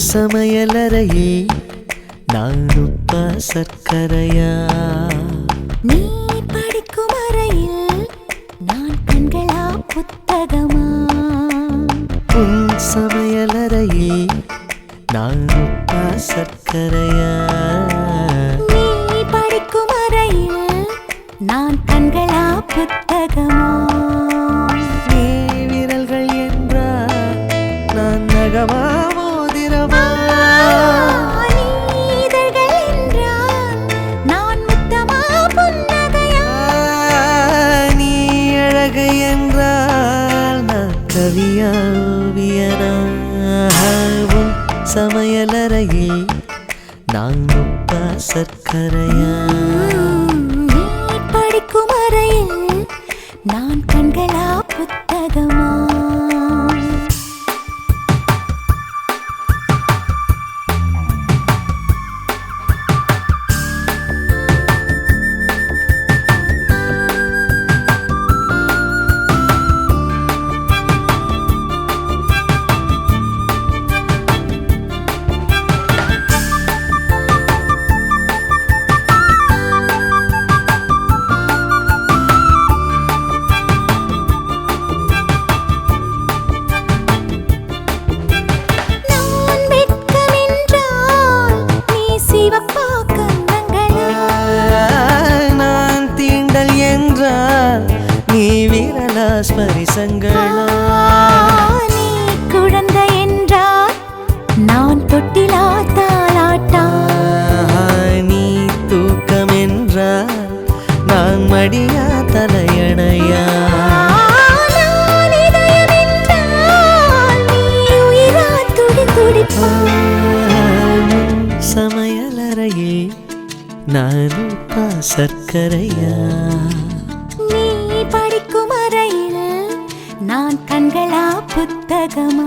சமையலறையே நான் உப்பா சர்க்கரையா? நீ படிக்கும் அறையில் நான் கண்களா புத்தகமா? உன் சமையலறையே நான் உப்பா சர்க்கரையா? நீ படிக்கும் அறையில் நான் கண்களா புத்தகமா? வியனாகவும் சமையலறையில் நான் உப்பா சர்க்கரையா படிக்கும் அறையில் நான் கண்களா ஸ்பரிசங்களா நீ குழந்தை என்றால் நான் தொட்டிலா தாலாட்டா நீ தூக்கம் என்றால் நான் மடியா தலையணையா? சமையலறையில் நான் சர்க்கரையா? நான் கண்களா புத்தகமா?